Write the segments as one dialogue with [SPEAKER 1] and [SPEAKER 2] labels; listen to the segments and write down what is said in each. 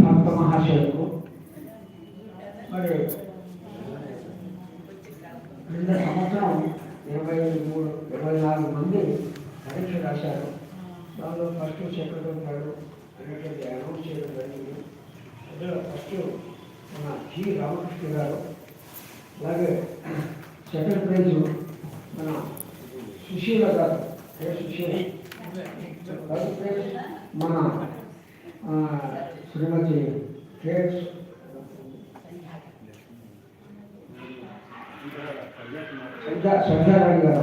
[SPEAKER 1] భక్త మహాశయులకు మరి క్రింద సంవత్సరం ఇరవై మూడు ఇరవై నాలుగు మంది పరీక్ష రాశారు. దానిలో ఫస్ట్ సెకండ్ గారు అనేటువంటి అనౌన్స్ చేయడం జరిగింది. అందులో ఫస్ట్ మన జి రామకృష్ణ గారు అలాగే సెకండ్ ప్రైజ్ మన సుశీల గారు. సుశీల? మన శ్రీమతి కే సంధ్యారాణి గారు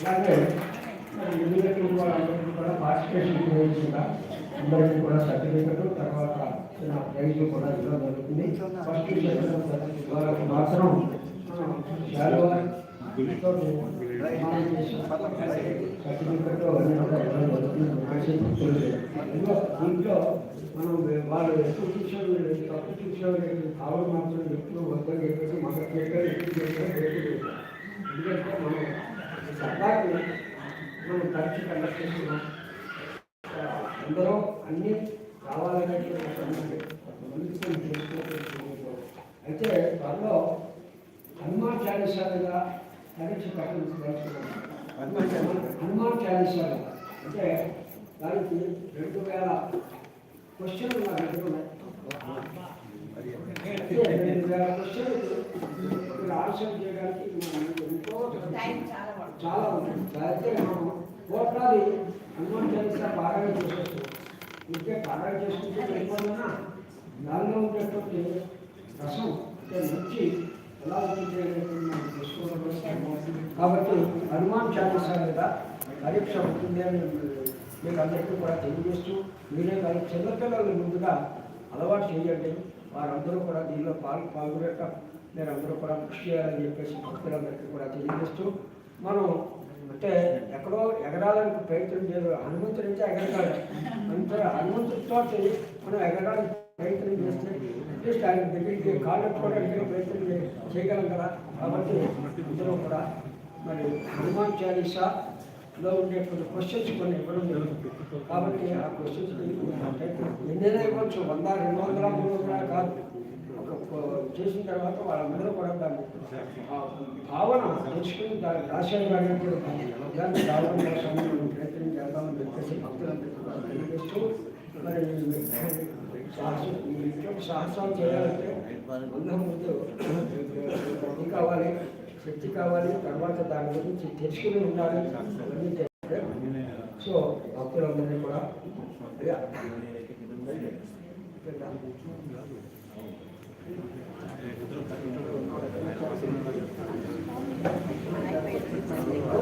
[SPEAKER 1] అలాగే మరి వాళ్ళందరికీ కూడా పార్టిసిపేషన్ అందరికీ కూడా సర్టిఫికెట్ తర్వాత చిన్న ప్రైజ్ కూడా ఇవ్వడం జరుగుతుంది. ఫస్ట్ మాత్రం శాలువా సర్టిఫికెట్ దీంట్లో మనం వాళ్ళు ఎక్కువ చూసారు తప్పు చూసారు కావాలి మాత్రం ఎప్పుడు వద్దని చెప్పేసి మన చేయడం ఎక్కువ చేయడం ఎందుకంటే మనం సరదాకి మనం పరీక్ష కండక్ట్ చేస్తున్నాం అందరూ అన్నీ కావాలనేటువంటి తెలుసుకోవచ్చు. అయితే త్వరలో హనుమాన్ చాలీసా మీద పరీక్ష హనుమాన్ చాలీసా అంటే దానికి రెండు వేల క్వశ్చన్లు నా దగ్గర ఉన్నాయి రెండు వేల క్వశ్చన్లు మీరు ఆన్సర్ చేయడానికి ఎంతో చాలా ఉంది అయితే మనం కోట్లాది హనుమాన్ చాలీసా బాగానే చేసేస్తాం ఇంకే బాగా చేసుకుంటే ఏమన్నా దానిలో ఉండేటువంటి రసం అంటే మంచి ఎలా కాబట్టి హనుమాన్ చాలీసా మీద పరీక్ష ఉంటుంది అని మీకు అందరికీ కూడా తెలియజేస్తూ మీరే కాదు చిన్నపిల్లలు ముందుగా అలవాటు చేయండి. వారందరూ కూడా దీనిలో పాలు పాల్గొనేట మీరందరూ కూడా కృషి చేయాలని చెప్పేసి భక్తులందరికీ కూడా తెలియజేస్తూ మనం అంటే ఎక్కడో ఎగరాలని ప్రయత్నం చేయదు హనుమంతుడి నుంచి ఎగరగాలి అంటే హనుమంతుడితో మనం ఎగరడానికి ప్రయత్నం చేస్తే అట్లీస్ట్ ఆయన దగ్గరికి కాళ్ళు పెట్టుకోవడానికి ప్రయత్నం చేయగలం కదా. కాబట్టి ఇందులో కూడా మరి హనుమాన్ చాలీసాలో ఉండే కొన్ని క్వశ్చన్స్ కొన్ని ఇవ్వడం జరుగుతుంది. కాబట్టి ఆ క్వశ్చన్స్ ఎన్నైనా ఇవ్వచ్చు. వంద రెండు వందల మూడు వందల కాదు. చేసిన తర్వాత వాళ్ళందరూ కూడా దాన్ని భావన తెలుసుకుని దాన్ని రాశారు కానీ కూడా. దాన్ని రావడం కోసం మనం ప్రయత్నం చేద్దామని చెప్పేసి భక్తులందరికీ తెలియజేస్తూ మరి సాహస నిత్యం సాహసాలు చేయాలంటే ముందు బుద్ధి కావాలి శక్తి కావాలి తర్వాత దాని గురించి తెలుసుకుని ఉండాలి సో భక్తులందరినీ కూడా
[SPEAKER 2] Thank you.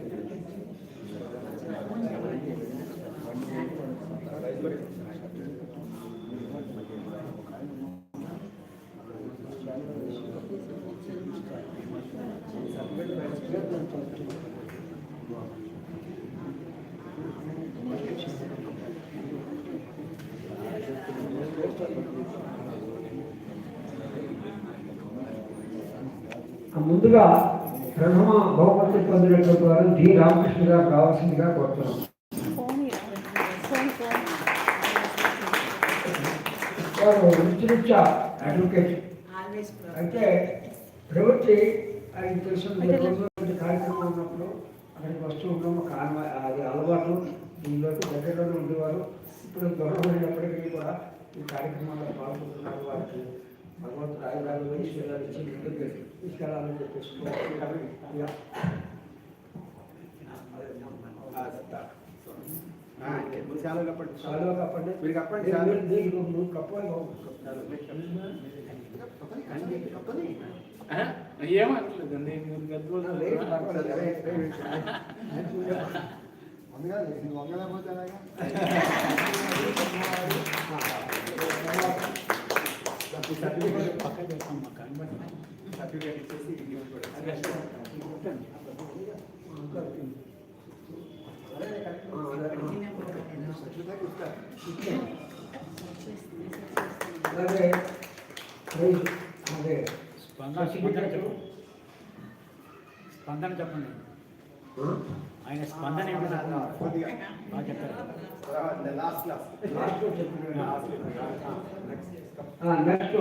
[SPEAKER 1] ముందుగా ప్రథమ బహుమతి పొందినటువంటి వారు డి రామకృష్ణ గారు కావాల్సిందిగా కోరుతున్నాం. వారు వృత్తిరీత్యా అడ్వకేట్ అయితే ప్రవృత్తి ఆయన తెలిసిన కార్యక్రమం ఉన్నప్పుడు అక్కడికి వస్తూ ఉన్నాం ఒక అది అలవాటు. దీనిలోకి దగ్గరలోనే ఉండేవారు. ఇప్పుడు దూరం అయినప్పటికీ కూడా ఈ కార్యక్రమాల్లో పాల్గొంటున్నారు వారికి భగవంతుడు ఆయుధాలు ఈశ్వరాలు ఇచ్చి ముందుకు తీసుకెళ్ళాలని చెప్పేసి ఇక చాలు కప్పండి
[SPEAKER 3] మీరు కప్పండి, చాలు.
[SPEAKER 1] నీకు నువ్వు కప్పాలి
[SPEAKER 4] ఏమట్లేదండి మీరు గద్వాలు
[SPEAKER 3] సర్టిఫికేట్ ఇచ్చేసి ఇంటికి
[SPEAKER 1] అదే
[SPEAKER 4] స్పందన స్పందన చెప్పండి. స్పందన చెప్పండి. ఆయన స్పందన
[SPEAKER 1] నెక్స్ట్.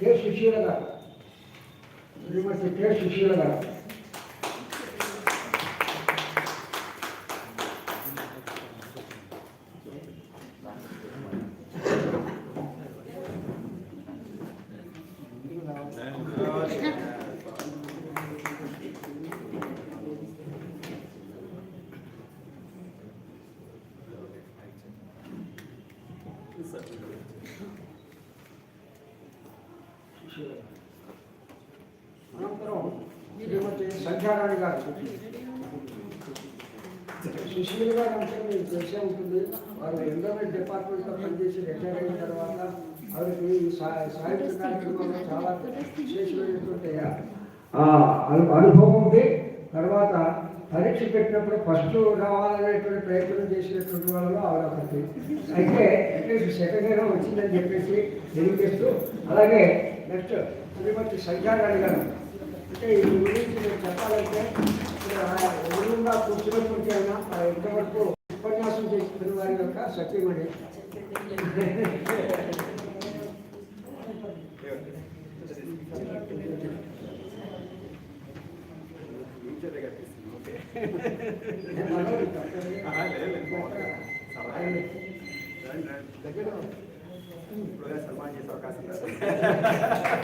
[SPEAKER 1] కె. సుశీల గారు. శ్రీమతి కె. సుశీల గారు సుశీల గారు. అనంతరం శ్రీమతి సంధ్యారాణి గారు సుశీల్ గారు అంటే మీకు తెలిసే ఉంటుంది వారు ఎండోమెంట్ డిపార్ట్మెంట్లో పనిచేసి రిటైర్ అయిన తర్వాత వారికి సాహిత్య కార్యక్రమంలో చాలా విశేషమైనటువంటి అనుభవం ఉంది. తర్వాత పరీక్ష పెట్టినప్పుడు ఫస్ట్ రావాలనేటువంటి ప్రయత్నం చేసినటువంటి వాళ్ళలో ఆవిడ ఒకటి. అయితే అట్లీస్ట్ సెకండ్ ఇయర్ వచ్చిందని చెప్పేసి తెలియజేస్తూ అలాగే నెక్స్ట్ శ్రీమతి సంధ్యారాణి గారు అంటే ఈ గురించి నేను చెప్పాలంటే ఎదురుగా కూర్చున్నటువంటి ఆయన ఆ ఇంతవరకు ఉపన్యాసం చేస్తున్న వారి యొక్క సత్యమణి
[SPEAKER 3] దగ్గర తీసుకున్నాం ఓకే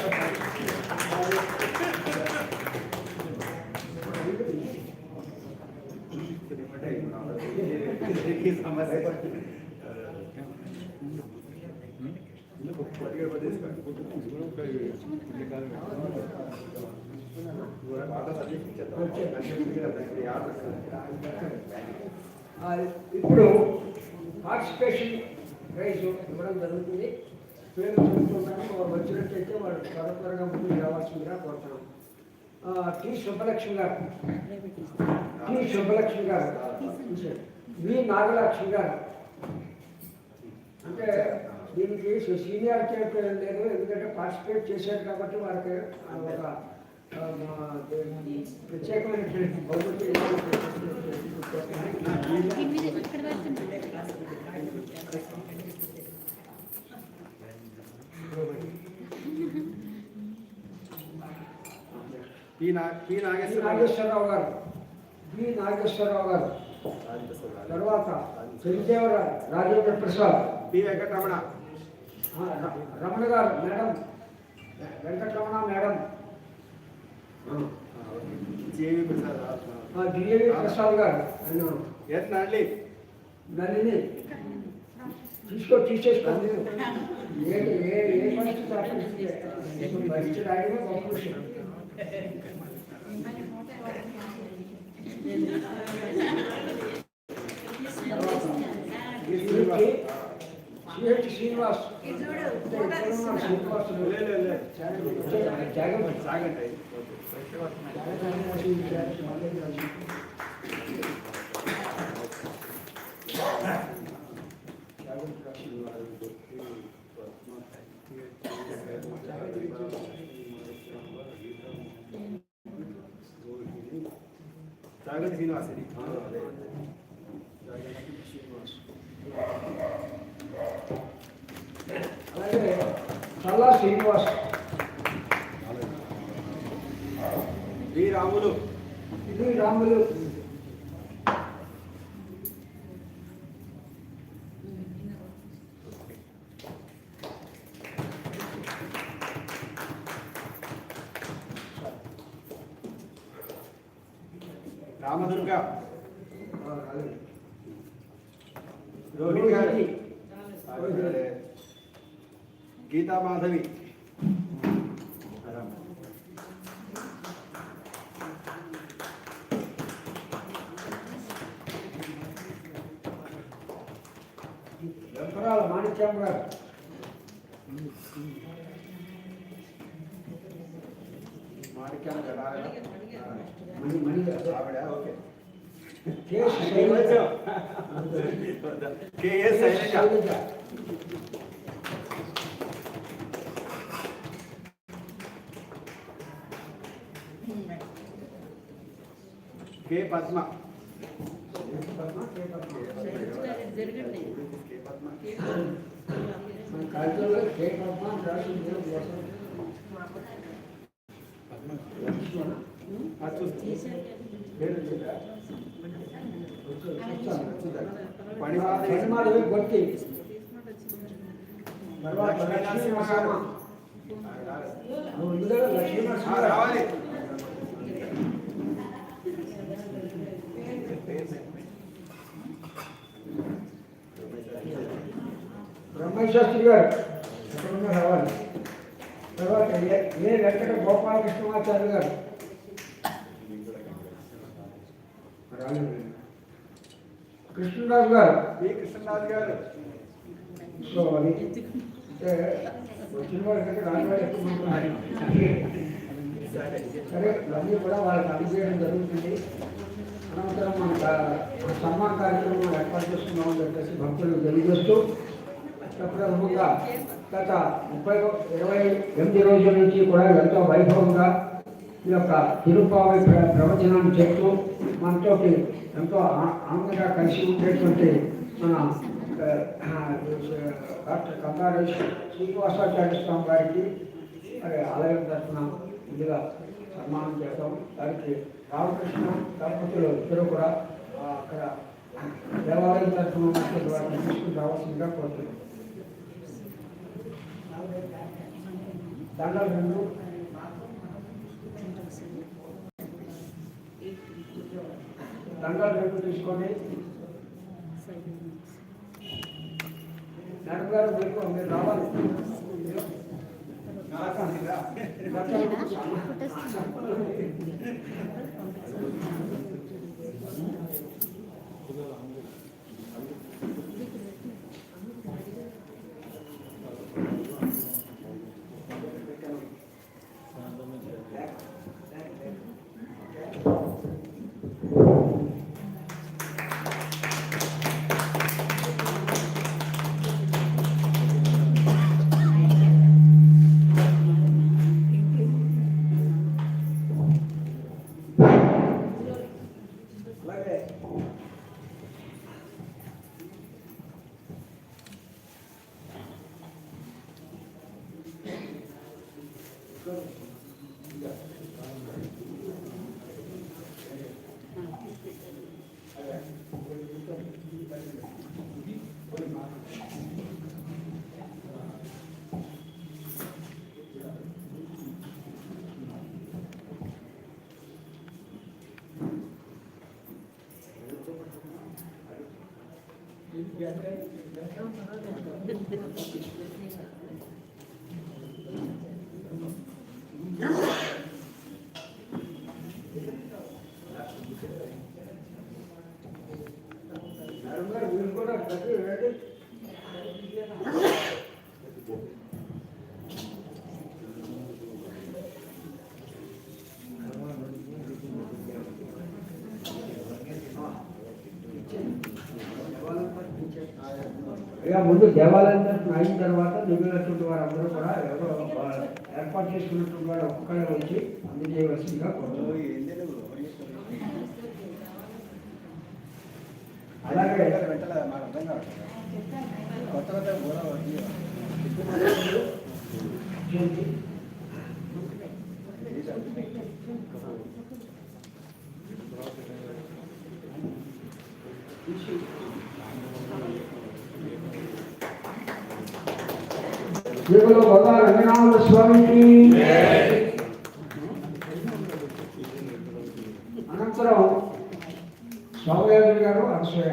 [SPEAKER 1] నేను
[SPEAKER 3] ఇప్పుడు
[SPEAKER 1] పార్టిసిపేషన్ ప్రైజ్ ఇవ్వడం జరుగుతుంది. పేరు చదువుతున్నాను వారు వచ్చినట్టయితే వాడు త్వర త్వరగా ముందుకు రావాల్సిందిగా కోరుతున్నాం. టి సుబ్బలక్ష్మి గారు. టి సుబ్బలక్ష్మి గారు. వి నాగలక్ష్మి గారు. అంటే దీనికి సీనియారిటీ అంటే ఏం లేదు ఎందుకంటే పార్టిసిపేట్ చేశారు కాబట్టి వారికి ఒక మా ప్రత్యేకమైనటువంటి బహుమతి
[SPEAKER 3] పి నాగేశ్వరరావు
[SPEAKER 1] గారు. పి నాగేశ్వరరావు గారు. తర్వాత చెంచేవర రాజేంద్ర ప్రసాద్.
[SPEAKER 3] పి వెంకటరమణ.
[SPEAKER 1] రమణ గారు madam. Venkataramana madam.
[SPEAKER 3] JV Prasad
[SPEAKER 1] ఆ, డిఏవి ప్రసాద్ గారు.
[SPEAKER 3] ఎస్ నాడ్లీ
[SPEAKER 1] నన్ను తీసుకో తీసేసుకోండి ఏ ఏ ఏ పరిస్థితి పరిస్థితి Srinivas Srinivas Tapi,
[SPEAKER 3] gak jadi
[SPEAKER 1] ngerasa deh.
[SPEAKER 3] Ramadurga
[SPEAKER 1] ఆ, అలాగే.
[SPEAKER 3] రోహిణి గారు Rohini.
[SPEAKER 1] Geeta Madhavi
[SPEAKER 3] KS Shailaja
[SPEAKER 1] Shailaja.
[SPEAKER 3] K Padma
[SPEAKER 1] Padma, K Padma.
[SPEAKER 3] K Padma
[SPEAKER 1] మన కాలేజీలో కె పద్మ అని రాసి ఉంది. వస్తుంది.
[SPEAKER 3] అది చూస్తే
[SPEAKER 1] పేరు వచ్చిందా? వచ్చి- వచ్చాను.
[SPEAKER 3] పడివాది
[SPEAKER 1] పడిమాలి గొట్టి తర్వాత లక్ష్మీ నరసింహ. నువ్వు ఇందులో లక్ష్మీ నరసింహ గారు.
[SPEAKER 3] రావాలి
[SPEAKER 1] బ్రహ్మయ్య శాస్త్రి గారు ఎక్కడున్నా రావాలి తర్వాత ఏ ఏ వెంకట గోపాలకృష్ణమాచార్య గారు కృష్ణరాజు గారు.
[SPEAKER 3] పి కృష్ణరాజు గారు?
[SPEAKER 1] సో అది అంటే వచ్చిన రాని. సరే ఇవన్నీ కూడా వాళ్ళకి అందజేయడం జరుగుతుంది. అనంతరం మన సన్మాన కార్యక్రమం ఏర్పాటు చేస్తున్నామని చెప్పేసి భక్తులకు తెలియజేస్తూ ప్రప్రథమంగా గత ముప్పై ఇరవై ఎనిమిది రోజుల నుంచి కూడా ఎంతో వైభవంగా ఈ యొక్క తిరుపావై ప్ర- ప్రవచనాన్ని చెప్తూ మనతో ఎంతో ఆనందంగా కలిసి ఉండేటువంటి మన డాక్టర్ కందారేష్ శ్రీనివాసాచార్య స్వామి గారికి మరి ఆలయం తరఫున ముందుగా సన్మానం చేద్దాం. దానికి రామకృష్ణ దంపతులు ఇద్దరు కూడా అక్కడ దేవాలయం తరఫున ఉన్నటువంటి వారిని తీసుకుని రావాల్సిందిగా కోరుతున్నాం. దండలు రెండు. దండలు రెండు తీసుకొని నడు గారు మీరు రావాలి. నాకు ఇక ముందు దేవాలయం దర్శనం అయిన తర్వాత మిగిలినటువంటి వారందరూ కూడా ఎవరో ఏర్పాటు చేసుకున్నటువంటి వారు ఒక్కడే వచ్చి అందజేయవలసిందిగా కోరుతున్నాను అలాగే you. దేవుడు బదా రంగనాథ స్వామికి. అనంతరం స్వామియాజు గారు అనసూయ.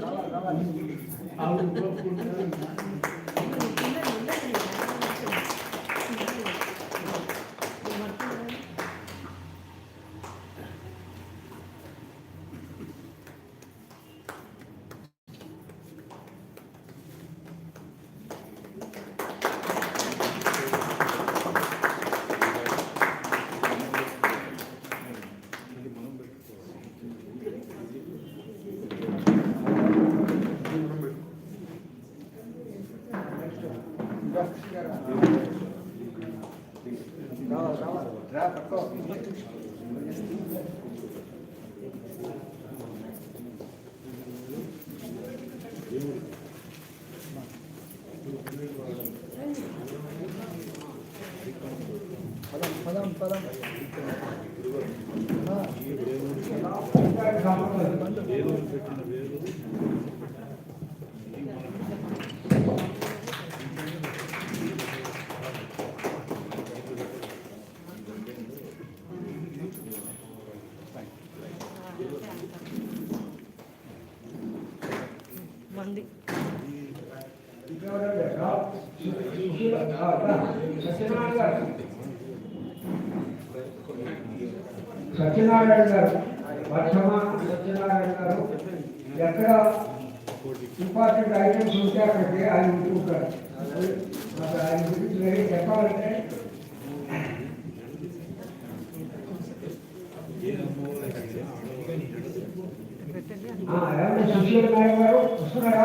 [SPEAKER 1] 나가 나가 나가. 아우 그렇구나.
[SPEAKER 2] మంది
[SPEAKER 1] సత్యనారాయణ మంది. సత్యనారాయణ గారు వర్ధమాన సత్యనారాయణ గారు ఎక్కడ ఇంపార్టెంట్ ఐటమ్స్ ఉంటే అక్కడికి ఆయన ఉంటుంటారు ఆయన గురించి చెప్పాలంటే ఆ, ఏమండి సుశీల్ నాయక్ గారు వస్తున్నారా?